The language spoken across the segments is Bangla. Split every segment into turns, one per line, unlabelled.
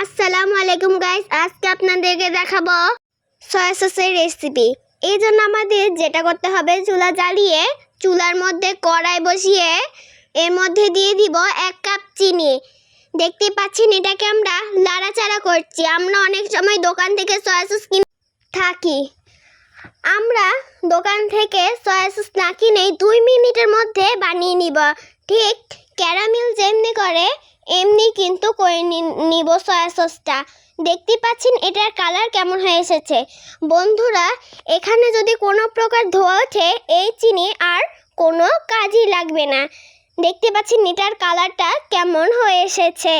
আসসালামু আলাইকুম গাইস আজকে আপনাদেরকে দেখাবো সয়া সসের রেসিপি এই জন্য আমাদের যেটা করতে হবে, চুলা জ্বালিয়ে চুলার মধ্যে কড়াই বসিয়ে এর মধ্যে দিয়ে দিব এক কাপ চিনি। দেখতে পাচ্ছেন, এটাকে আমরা লাড়াচাড়া করছি। আমরা অনেক সময় দোকান থেকে সয়া সস কিনে থাকি। আমরা দোকান থেকে সয়া সস না কিনেই দুই মিনিটের মধ্যে বানিয়ে নিব। ঠিক ক্যারামেল যেমনি করে এমনি কিন্তু করে নিব সয়া সসটা দেখতে পাচ্ছেন এটার কালার কেমন হয়ে এসেছে। বন্ধুরা, এখানে যদি কোনো প্রকার ধোয়া ওঠে, এই চিনি আর কোনো কাজই লাগবে না। দেখতে পাচ্ছেন এটার কালারটা কেমন হয়ে এসেছে।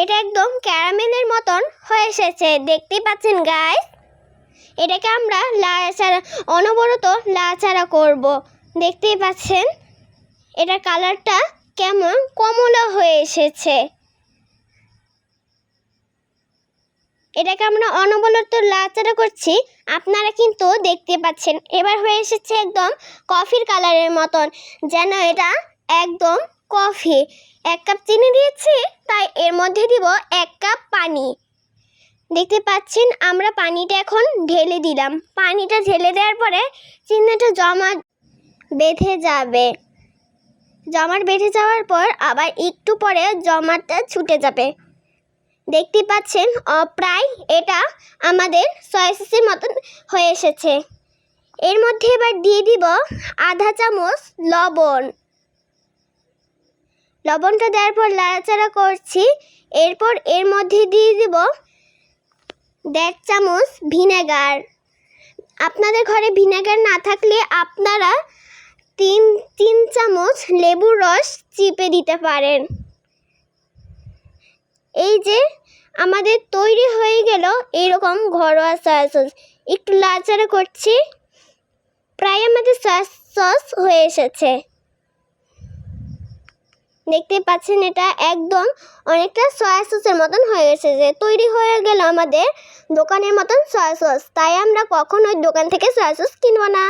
এটা একদম ক্যারামেলের মতন হয়ে এসেছে। দেখতে পাচ্ছেন গায়ে এটাকে আমরা লাড়াচাড়া, অনবরত লাড়াচাড়া করব। দেখতেই পাচ্ছেন? এটার কালারটা কেমন কমলা হয়ে এসেছে। এটাকে আমরা অনবরত লাড়াচাড়া করছি, আপনারা কিন্তু দেখতে পাচ্ছেন। এবার হয়ে এসেছে একদম কফির কালারের মতন, যেন এটা একদম কফি। এক কাপ চিনি দিয়েছি, তাই এর মধ্যে দিব এক কাপ পানি। দেখতে পাচ্ছেন, আমরা পানিটা এখন ঢেলে দিলাম। পানিটা ঢেলে দেওয়ার পরে চিহ্নটা জমা বেঁধে যাবে। জমাট বেঁধে যাওয়ার পর আবার একটু পরে জমাটা ছুটে যাবে। দেখতে পাচ্ছেন প্রায় এটা আমাদের সসের মতন হয়ে এসেছে। এর মধ্যে এবার দিয়ে দিব আধা চামচ লবণ। লবণটা দেওয়ার পর লাড়াচাড়া করছি। এরপর এর মধ্যে দিয়ে দিব দেড় চামচ ভিনেগার। আপনাদের ঘরে ভিনেগার না থাকলে আপনারা তিন তিন চামচ লেবুর রস চিপে দিতে পারেন। এই যে আমাদের তৈরি হয়ে গেল এরকম ঘরোয়া সয়া সস একটু লাচাড়া করছি। প্রায় আমাদের সয়া সস হয়ে এসেছে। দেখতে পাচ্ছেন এটা একদম অনেকটা সয়া সসের মতন হয়ে এসেছে তৈরি হয়ে গেল আমাদের দোকানের মতন সয়া সস তাই আমরা কখন ওই দোকান থেকে সয়া সস কিনবো না।